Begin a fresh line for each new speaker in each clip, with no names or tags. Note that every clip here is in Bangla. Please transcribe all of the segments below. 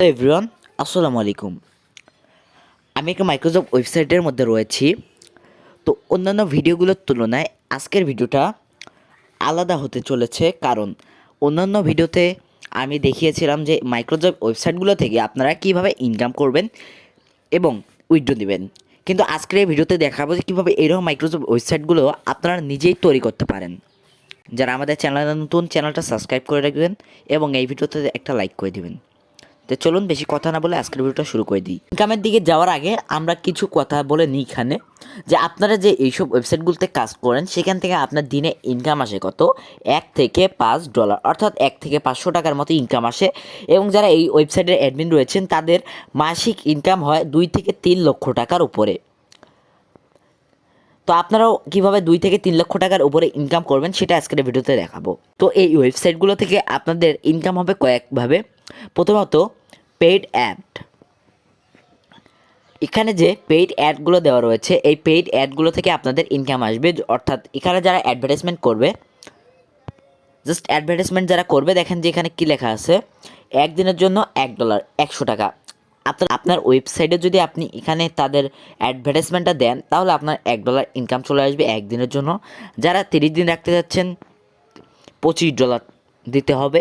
হ্যালো এভরিওয়ান আসসালামু আলাইকুম। আমি একটা মাইক্রোসফট ওয়েবসাইটের মধ্যে রয়েছি। তো অন্যান্য ভিডিওগুলোর তুলনায় আজকের ভিডিওটা আলাদা হতে চলেছে কারণ অন্যান্য ভিডিওতে আমি দেখিয়েছিলাম যে মাইক্রোসফট ওয়েবসাইটগুলো থেকে আপনারা কীভাবে ইনকাম করবেন এবং উইথড্র দিবেন। কিন্তু আজকের এই ভিডিওতে দেখাবো যে কীভাবে এরকম মাইক্রোসফট ওয়েবসাইটগুলো আপনারা নিজেই তৈরি করতে পারেন। যারা আমাদের চ্যানেলে নতুন, চ্যানেলটা সাবস্ক্রাইব করে রাখবেন এবং এই ভিডিওতে একটা লাইক করে দিবেন। তো চলুন বেশি কথা না বলে আজকের ভিডিওটা শুরু করে দিই। ইনকামের দিকে যাওয়ার আগে আমরা কিছু কথা বলে নিই এখানে, যে আপনারা যে এইসব ওয়েবসাইটগুলোতে কাজ করেন, সেখান থেকে আপনার দিনে ইনকাম আসে কত? এক থেকে পাঁচ ডলার অর্থাৎ এক থেকে পাঁচশো টাকার মতো ইনকাম আসে। এবং যারা এই ওয়েবসাইটের অ্যাডমিন রয়েছেন, তাদের মাসিক ইনকাম হয় দুই থেকে তিন লক্ষ টাকার উপরে। তো আপনারাও কীভাবে দুই থেকে তিন লক্ষ টাকার উপরে ইনকাম করবেন, সেটা আজকের ভিডিওতে দেখাবো। তো এই ওয়েবসাইটগুলো থেকে আপনাদের ইনকাম হবে কয়েকভাবে। প্রথমত পেইড অ্যাড এখানে যে পেইড অ্যাডগুলো দেওয়া রয়েছে, এই পেইড অ্যাডগুলো থেকে আপনাদের ইনকাম আসবে। অর্থাৎ এখানে যারা অ্যাডভার্টাইজমেন্ট করবে জাস্ট অ্যাডভার্টাইজমেন্ট যারা করবে, দেখেন যে এখানে কী লেখা আছে, একদিনের জন্য এক ডলার একশো টাকা। আপনার আপনার ওয়েবসাইটে যদি আপনি এখানে তাদের অ্যাডভার্টাইজমেন্টটা দেন, তাহলে আপনার এক ডলার ইনকাম চলে আসবে একদিনের জন্য। যারা তিরিশ দিন রাখতে যাচ্ছেন, পঁচিশ ডলার দিতে হবে।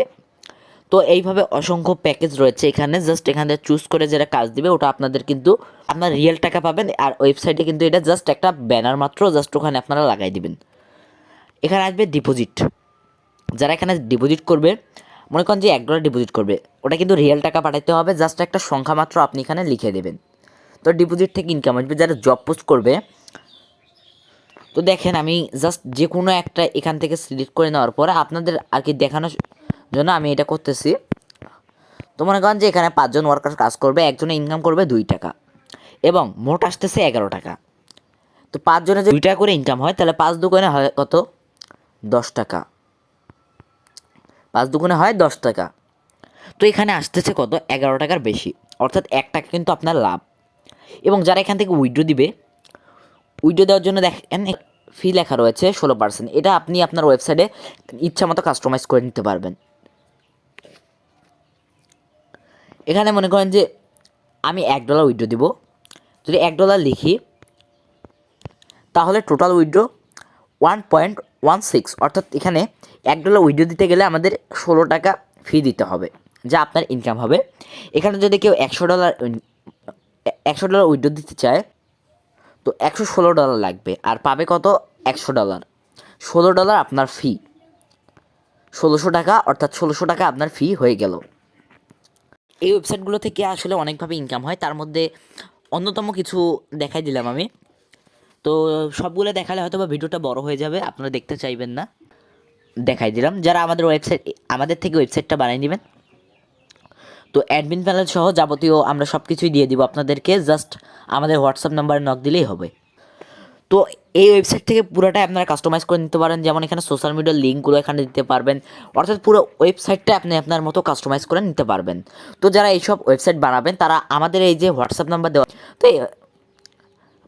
তো এইভাবে অসংখ্য প্যাকেজ রয়েছে এখানে। জাস্ট এখানে চুজ করে যারা কাজ দিবে, ওটা আপনাদের কিন্তু আপনার রিয়েল টাকা পাবেন। আর ওয়েবসাইটে কিন্তু এটা জাস্ট একটা ব্যানার মাত্র জাস্ট ওখানে আপনারা লাগাই দিবেন। এখানে আসবে ডিপোজিট যারা এখানে ডিপোজিট করবে, মনে করেন যে এক ডলার ডিপোজিট করবে, ওটা কিন্তু রিয়েল টাকা পাঠাতে হবে জাস্ট একটা সংখ্যা মাত্র আপনি এখানে লিখে দেবেন। তো ডিপোজিট থেকে ইনকাম আসবে, যারা জব পোস্ট করবে, তো দেখেন আমি জাস্ট যে কোনো একটা এখান থেকে সিলেক্ট করে নেওয়ার পরে আপনাদের আর কি দেখানোর জন্য আমি এটা করতেছি। তো মনে করেন যে এখানে পাঁচজন ওয়ার্কার কাজ করবে একজনে ইনকাম করবে দুই টাকা এবং মোট আসতেছে এগারো টাকা। তো পাঁচজনে যদি দুই টাকা করে ইনকাম হয়, তাহলে পাঁচ দুগুণে হয় কত? দশ টাকা। পাঁচ দুগুণে হয় দশ টাকা। তো এখানে আসতেছে কত? এগারো টাকার বেশি। অর্থাৎ এক টাকা কিন্তু আপনার লাভ। এবং যারা এখান থেকে উইড্রো দিবে উইড্রো দেওয়ার জন্য দেখেন ফি লেখা রয়েছে ষোলো পার্সেন্ট এটা আপনি আপনার ওয়েবসাইটে ইচ্ছা মতো কাস্টমাইজ করে নিতে পারবেন। এখানে মনে করেন যে আমি এক ডলার উইড্রো দিব। যদি এক ডলার লিখি, তাহলে total withdraw one point one six অর্থাৎ এখানে এক ডলার উইড্রো দিতে গেলে আমাদের ষোলো টাকা ফি দিতে হবে, যা আপনার ইনকাম হবে। এখানে যদি কেউ একশো ডলার একশো ডলার উইড্রো দিতে চায়, তো একশো ষোলো ডলার লাগবে। আর পাবে কত? একশো ডলার ষোলো ডলার আপনার ফি ষোলোশো টাকা, অর্থাৎ ষোলোশো টাকা আপনার ফি হয়ে গেল। এই ওয়েবসাইটগুলো থেকে আসলে অনেকভাবে ইনকাম হয়। তার মধ্যে অন্যতম কিছু দেখাই দিলাম আমি। তো সবগুলো দেখালে হয়তো বা ভিডিওটা বড় হয়ে যাবে, আপনারা দেখতে চাইবেন না। দেখাই দিলাম। যারা আমাদের ওয়েবসাইট আমাদের থেকে ওয়েবসাইটটা বানিয়ে নেবেন, তো অ্যাডমিন প্যানেল সহ যাবতীয় আমরা সব কিছুই দিয়ে দিব আপনাদেরকে। জাস্ট আমাদের হোয়াটসঅ্যাপ নাম্বারে নক দিলেই হবে। তো এই ওয়েবসাইট থেকে পুরোটাই আপনারা কাস্টমাইজ করে নিতে পারেন। যেমন এখানে সোশ্যাল মিডিয়ার লিঙ্কগুলো এখানে দিতে পারবেন। অর্থাৎ পুরো ওয়েবসাইটটা আপনি আপনার মতো কাস্টমাইজ করে নিতে পারবেন। তো যারা এইসব ওয়েবসাইট বানাবেন, তারা আমাদের এই যে হোয়াটসঅ্যাপ নাম্বার দেওয়া তো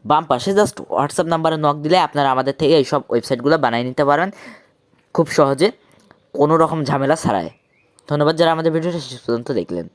বাম পাশে জাস্ট হোয়াটসঅ্যাপ নাম্বারে নক দিলে আপনারা আমাদের থেকে এইসব ওয়েবসাইটগুলো বানিয়ে নিতে পারবেন। খুব সহজে, কোনো রকম ঝামেলা ছাড়াই। ধন্যবাদ যারা আমাদের ভিডিওটা শেষ পর্যন্ত দেখলেন।